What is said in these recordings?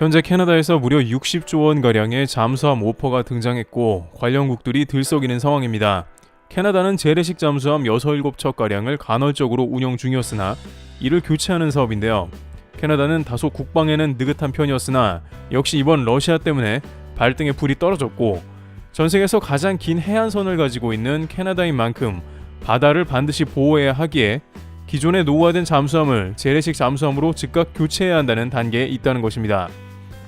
현재 캐나다에서 무려 60조 원 가량의 잠수함 오퍼가 등장했고 관련국들이 들썩이는 상황입니다. 캐나다는 재래식 잠수함 6, 7척 가량을 간헐적으로 운영 중이었으나 이를 교체하는 사업인데요. 캐나다는 다소 국방에는 느긋한 편이었으나 역시 이번 러시아 때문에 발등에 불이 떨어졌고 전 세계에서 가장 긴 해안선을 가지고 있는 캐나다인 만큼 바다를 반드시 보호해야 하기에 기존의 노후화된 잠수함을 재래식 잠수함으로 즉각 교체해야 한다는 단계에 있다는 것입니다.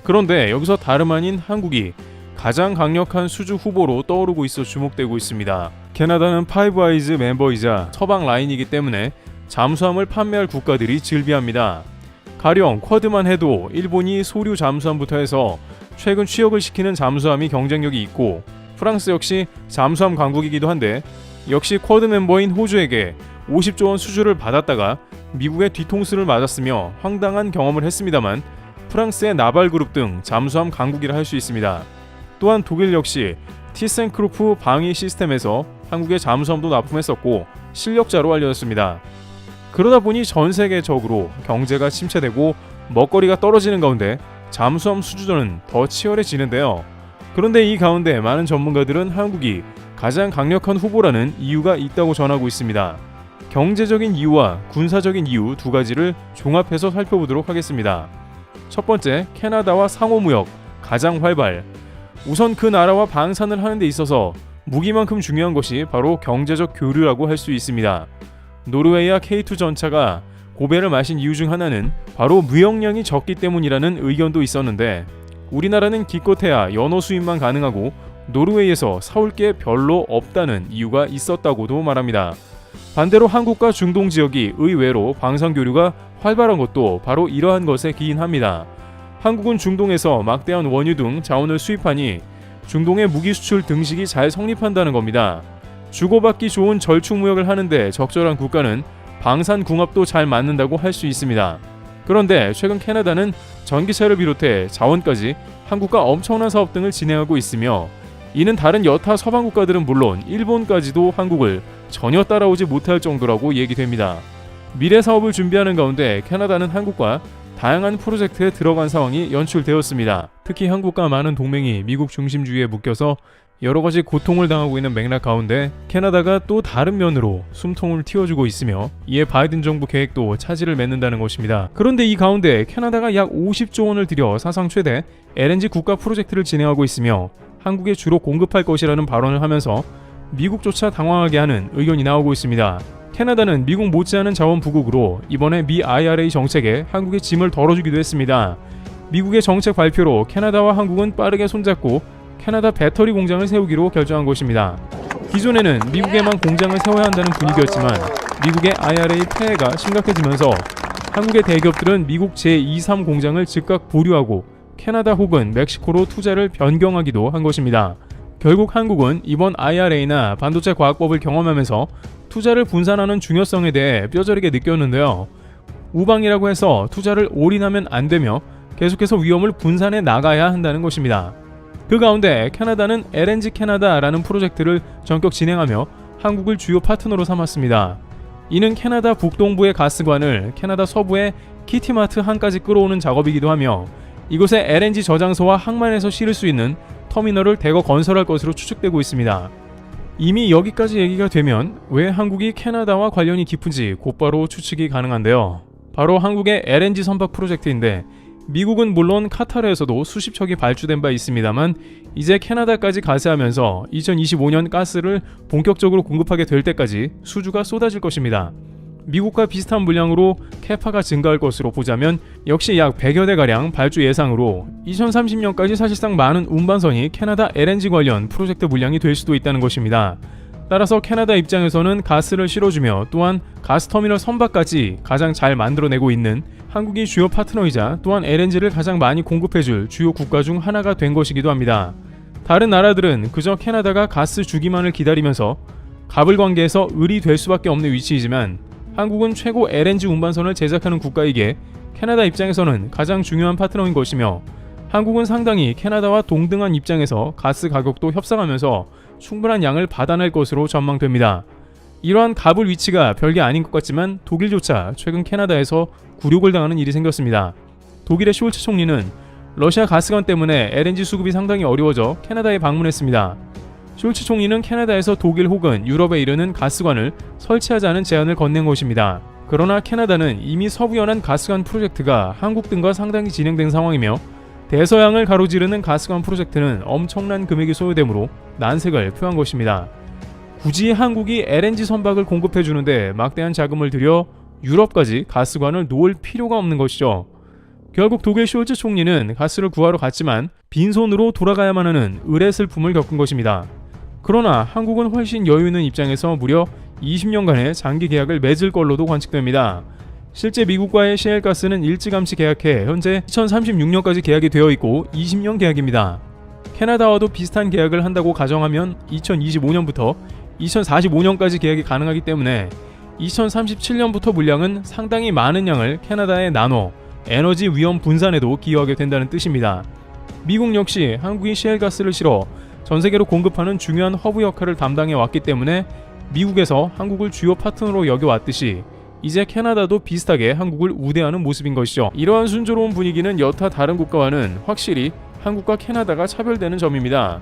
그런데 여기서 다름 아닌 한국이 가장 강력한 수주 후보로 떠오르고 있어 주목되고 있습니다. 캐나다는 파이브 아이즈 멤버이자 서방 라인이기 때문에 잠수함을 판매할 국가들이 즐비합니다. 가령 쿼드만 해도 일본이 소류 잠수함부터 해서 최근 취역을 시키는 잠수함이 경쟁력이 있고 프랑스 역시 잠수함 강국이기도 한데 역시 쿼드 멤버인 호주에게 50조 원 수주를 받았다가 미국의 뒤통수를 맞았으며 황당한 경험을 했습니다만 프랑스의 나발 그룹 등 잠수함 강국이라 할 수 있습니다. 또한 독일 역시 티센크루프 방위 시스템에서 한국의 잠수함도 납품했었고 실력자로 알려졌습니다. 그러다 보니 전 세계적으로 경제가 침체되고 먹거리가 떨어지는 가운데 잠수함 수주전은 더 치열해지는데요. 그런데 이 가운데 많은 전문가들은 한국이 가장 강력한 후보라는 이유가 있다고 전하고 있습니다. 경제적인 이유와 군사적인 이유 두 가지를 종합해서 살펴보도록 하겠습니다. 첫 번째, 캐나다와 상호무역 가장 활발. 우선 그 나라와 방산을 하는 데 있어서 무기만큼 중요한 것이 바로 경제적 교류라고 할 수 있습니다. 노르웨이와 K2 전차가 고배를 마신 이유 중 하나는 바로 무역량이 적기 때문이라는 의견도 있었는데 우리나라는 기껏해야 연어 수입만 가능하고 노르웨이에서 사올 게 별로 없다는 이유가 있었다고도 말합니다. 반대로 한국과 중동 지역이 의외로 방산 교류가 활발한 것도 바로 이러한 것에 기인합니다. 한국은 중동에서 막대한 원유 등 자원을 수입하니 중동의 무기 수출 등식이 잘 성립한다는 겁니다. 주고받기 좋은 절충 무역을 하는데 적절한 국가는 방산 궁합도 잘 맞는다고 할 수 있습니다. 그런데 최근 캐나다는 전기차를 비롯해 자원까지 한국과 엄청난 사업 등을 진행하고 있으며 이는 다른 여타 서방 국가들은 물론 일본까지도 한국을 전혀 따라오지 못할 정도라고 얘기됩니다. 미래 사업을 준비하는 가운데 캐나다는 한국과 다양한 프로젝트에 들어간 상황이 연출되었습니다. 특히 한국과 많은 동맹이 미국 중심주의에 묶여서 여러 가지 고통을 당하고 있는 맥락 가운데 캐나다가 또 다른 면으로 숨통을 틔워주고 있으며 이에 바이든 정부 계획도 차질을 맺는다는 것입니다. 그런데 이 가운데 캐나다가 약 50조 원을 들여 사상 최대 LNG 국가 프로젝트를 진행하고 있으며 한국에 주로 공급할 것이라는 발언을 하면서 미국조차 당황하게 하는 의견이 나오고 있습니다. 캐나다는 미국 못지않은 자원 부국으로 이번에 미 IRA 정책에 한국의 짐을 덜어주기도 했습니다. 미국의 정책 발표로 캐나다와 한국은 빠르게 손잡고 캐나다 배터리 공장을 세우기로 결정한 것입니다. 기존에는 미국에만 공장을 세워야 한다는 분위기였지만 미국의 IRA 폐해가 심각해지면서 한국의 대기업들은 미국 제23 공장을 즉각 보류하고 캐나다 혹은 멕시코로 투자를 변경하기도 한 것입니다. 결국 한국은 이번 IRA나 반도체 과학법을 경험하면서 투자를 분산하는 중요성에 대해 뼈저리게 느꼈는데요. 우방이라고 해서 투자를 올인하면 안 되며 계속해서 위험을 분산해 나가야 한다는 것입니다. 그 가운데 캐나다는 LNG 캐나다라는 프로젝트를 전격 진행하며 한국을 주요 파트너로 삼았습니다. 이는 캐나다 북동부의 가스관을 캐나다 서부의 키티마트 한까지 끌어오는 작업이기도 하며 이곳에 LNG 저장소와 항만에서 실을 수 있는 터미널을 대거 건설할 것으로 추측되고 있습니다. 이미 여기까지 얘기가 되면 왜 한국이 캐나다와 관련이 깊은지 곧바로 추측이 가능한데요. 바로 한국의 LNG 선박 프로젝트인데 미국은 물론 카타르에서도 수십 척이 발주된 바 있습니다만 이제 캐나다까지 가세하면서 2025년 가스를 본격적으로 공급하게 될 때까지 수주가 쏟아질 것입니다. 미국과 비슷한 물량으로 캐파가 증가할 것으로 보자면 역시 약 100여 대 가량 발주 예상으로 2030년까지 사실상 많은 운반선이 캐나다 LNG 관련 프로젝트 물량이 될 수도 있다는 것입니다. 따라서 캐나다 입장에서는 가스를 실어주며 또한 가스터미널 선박까지 가장 잘 만들어내고 있는 한국이 주요 파트너이자 또한 LNG를 가장 많이 공급해줄 주요 국가 중 하나가 된 것이기도 합니다. 다른 나라들은 그저 캐나다가 가스 주기만을 기다리면서 갑을 관계에서 을이 될 수밖에 없는 위치이지만 한국은 최고 LNG 운반선을 제작하는 국가이기에 캐나다 입장에서는 가장 중요한 파트너인 것이며 한국은 상당히 캐나다와 동등한 입장에서 가스 가격도 협상하면서 충분한 양을 받아낼 것으로 전망됩니다. 이러한 갑을 위치가 별게 아닌 것 같지만 독일조차 최근 캐나다에서 굴욕을 당하는 일이 생겼습니다. 독일의 숄츠 총리는 러시아 가스관 때문에 LNG 수급이 상당히 어려워져 캐나다에 방문했습니다. 숄츠 총리는 캐나다에서 독일 혹은 유럽에 이르는 가스관을 설치하자는 제안을 건넨 것입니다. 그러나 캐나다는 이미 서부 연안 가스관 프로젝트가 한국 등과 상당히 진행된 상황이며 대서양을 가로지르는 가스관 프로젝트는 엄청난 금액이 소요되므로 난색을 표한 것입니다. 굳이 한국이 LNG 선박을 공급해 주는데 막대한 자금을 들여 유럽까지 가스관을 놓을 필요가 없는 것이죠. 결국 독일 숄츠 총리는 가스를 구하러 갔지만 빈손으로 돌아가야만 하는 을의 슬픔을 겪은 것입니다. 그러나 한국은 훨씬 여유 있는 입장에서 무려 20년간의 장기 계약을 맺을 걸로도 관측됩니다. 실제 미국과의 시엘가스는 일찌감치 계약해 현재 2036년까지 계약이 되어 있고 20년 계약입니다. 캐나다와도 비슷한 계약을 한다고 가정하면 2025년부터 2045년까지 계약이 가능하기 때문에 2037년부터 물량은 상당히 많은 양을 캐나다에 나눠 에너지 위험 분산에도 기여하게 된다는 뜻입니다. 미국 역시 한국이 시엘가스를 실어 전 세계로 공급하는 중요한 허브 역할을 담당해 왔기 때문에 미국에서 한국을 주요 파트너로 여겨왔듯이 이제 캐나다도 비슷하게 한국을 우대하는 모습인 것이죠. 이러한 순조로운 분위기는 여타 다른 국가와는 확실히 한국과 캐나다가 차별되는 점입니다.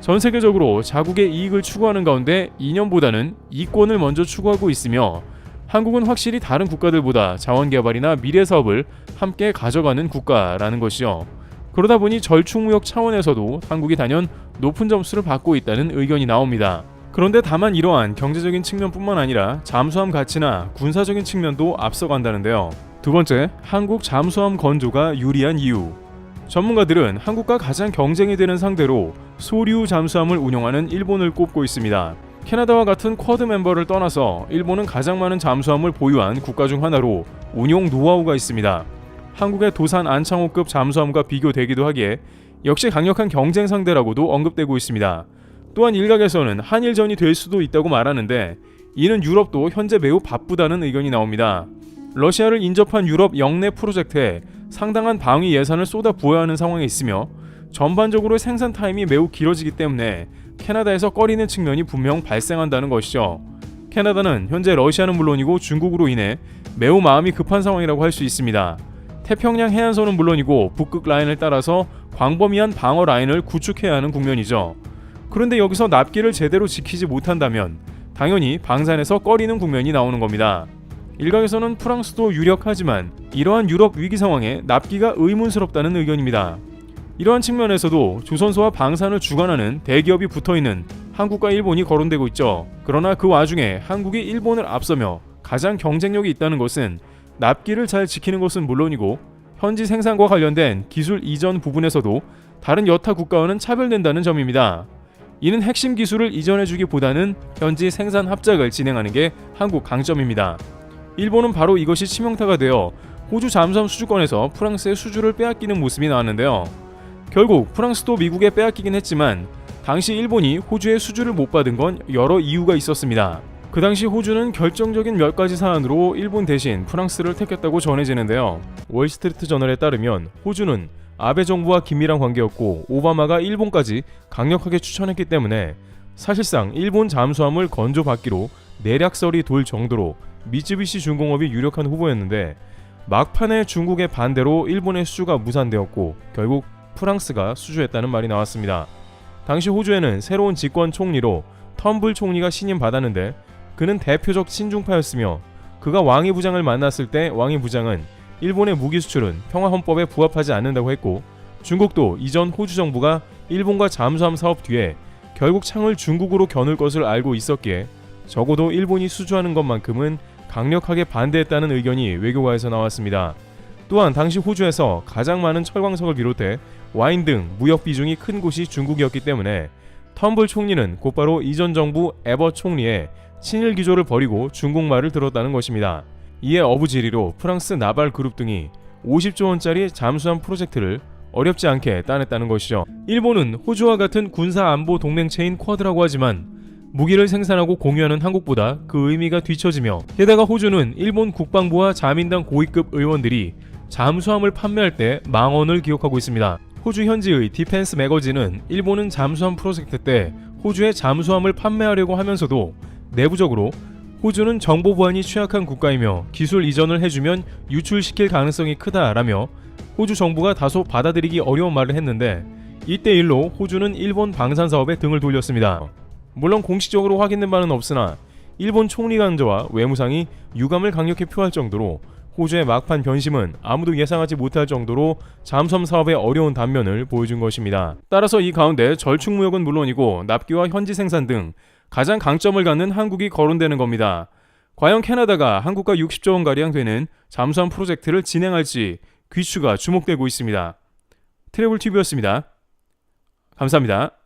전 세계적으로 자국의 이익을 추구하는 가운데 이념보다는 이권을 먼저 추구하고 있으며 한국은 확실히 다른 국가들보다 자원 개발이나 미래 사업을 함께 가져가는 국가라는 것이요. 그러다 보니 절충무역 차원에서도 한국이 단연 높은 점수를 받고 있다는 의견이 나옵니다. 그런데 다만 이러한 경제적인 측면뿐만 아니라 잠수함 가치나 군사적인 측면도 앞서간다는데요. 두 번째, 한국 잠수함 건조가 유리한 이유. 전문가들은 한국과 가장 경쟁이 되는 상대로 소류 잠수함을 운영하는 일본을 꼽고 있습니다. 캐나다와 같은 쿼드 멤버를 떠나서 일본은 가장 많은 잠수함을 보유한 국가 중 하나로 운용 노하우가 있습니다. 한국의 도산 안창호급 잠수함과 비교되기도 하기에 역시 강력한 경쟁 상대라고도 언급되고 있습니다. 또한 일각에서는 한일전이 될 수도 있다고 말하는데 이는 유럽도 현재 매우 바쁘다는 의견이 나옵니다. 러시아를 인접한 유럽 영내 프로젝트에 상당한 방위 예산을 쏟아 부어야 하는 상황에 있으며 전반적으로 생산 타임이 매우 길어지기 때문에 캐나다에서 꺼리는 측면이 분명 발생한다는 것이죠. 캐나다는 현재 러시아는 물론이고 중국으로 인해 매우 마음이 급한 상황이라고 할 수 있습니다. 태평양 해안선은 물론이고 북극 라인을 따라서 광범위한 방어 라인을 구축해야 하는 국면이죠. 그런데 여기서 납기를 제대로 지키지 못한다면 당연히 방산에서 꺼리는 국면이 나오는 겁니다. 일각에서는 프랑스도 유력하지만 이러한 유럽 위기 상황에 납기가 의문스럽다는 의견입니다. 이러한 측면에서도 조선소와 방산을 주관하는 대기업이 붙어 있는 한국과 일본이 거론되고 있죠. 그러나 그 와중에 한국이 일본을 앞서며 가장 경쟁력이 있다는 것은 납기를 잘 지키는 것은 물론이고 현지 생산과 관련된 기술 이전 부분에서도 다른 여타 국가와는 차별된다는 점입니다. 이는 핵심 기술을 이전해주기보다는 현지 생산 합작을 진행하는 게 한국 강점입니다. 일본은 바로 이것이 치명타가 되어 호주 잠수함 수주권에서 프랑스의 수주를 빼앗기는 모습이 나왔는데요. 결국 프랑스도 미국에 빼앗기긴 했지만 당시 일본이 호주의 수주를 못 받은 건 여러 이유가 있었습니다. 그 당시 호주는 결정적인 몇 가지 사안으로 일본 대신 프랑스를 택했다고 전해지는데요. 월스트리트 저널에 따르면 호주는 아베 정부와 긴밀한 관계였고 오바마가 일본까지 강력하게 추천했기 때문에 사실상 일본 잠수함을 건조받기로 내략설이 돌 정도로 미쯔비시 중공업이 유력한 후보였는데 막판에 중국의 반대로 일본의 수주가 무산되었고 결국 프랑스가 수주했다는 말이 나왔습니다. 당시 호주에는 새로운 집권 총리로 텀블 총리가 신임받았는데 그는 대표적 친중파였으며 그가 왕위 부장을 만났을 때 왕위 부장은 일본의 무기 수출은 평화 헌법에 부합하지 않는다고 했고 중국도 이전 호주 정부가 일본과 잠수함 사업 뒤에 결국 창을 중국으로 겨눌 것을 알고 있었기에 적어도 일본이 수주하는 것만큼은 강력하게 반대했다는 의견이 외교가에서 나왔습니다. 또한 당시 호주에서 가장 많은 철광석을 비롯해 와인 등 무역 비중이 큰 곳이 중국이었기 때문에 텀블 총리는 곧바로 이전 정부 에버 총리의 친일 기조를 버리고 중국말을 들었다는 것입니다. 이에 어부지리로 프랑스 나발 그룹 등이 50조 원짜리 잠수함 프로젝트를 어렵지 않게 따냈다는 것이죠. 일본은 호주와 같은 군사 안보 동맹체인 쿼드라고 하지만 무기를 생산하고 공유하는 한국보다 그 의미가 뒤처지며 게다가 호주는 일본 국방부와 자민당 고위급 의원들이 잠수함을 판매할 때 망언을 기록하고 있습니다. 호주 현지의 디펜스 매거진은 일본은 잠수함 프로젝트 때 호주에 잠수함을 판매하려고 하면서도 내부적으로 호주는 정보 보안이 취약한 국가이며 기술 이전을 해주면 유출시킬 가능성이 크다라며 호주 정부가 다소 받아들이기 어려운 말을 했는데 이때 일로 호주는 일본 방산 사업에 등을 돌렸습니다. 물론 공식적으로 확인된 바는 없으나 일본 총리 관저와 외무상이 유감을 강력히 표할 정도로 호주의 막판 변심은 아무도 예상하지 못할 정도로 잠수함 사업의 어려운 단면을 보여준 것입니다. 따라서 이 가운데 절충무역은 물론이고 납기와 현지 생산 등 가장 강점을 갖는 한국이 거론되는 겁니다. 과연 캐나다가 한국과 60조 원 가량 되는 잠수함 프로젝트를 진행할지 귀추가 주목되고 있습니다. 트래블 튜브였습니다. 감사합니다.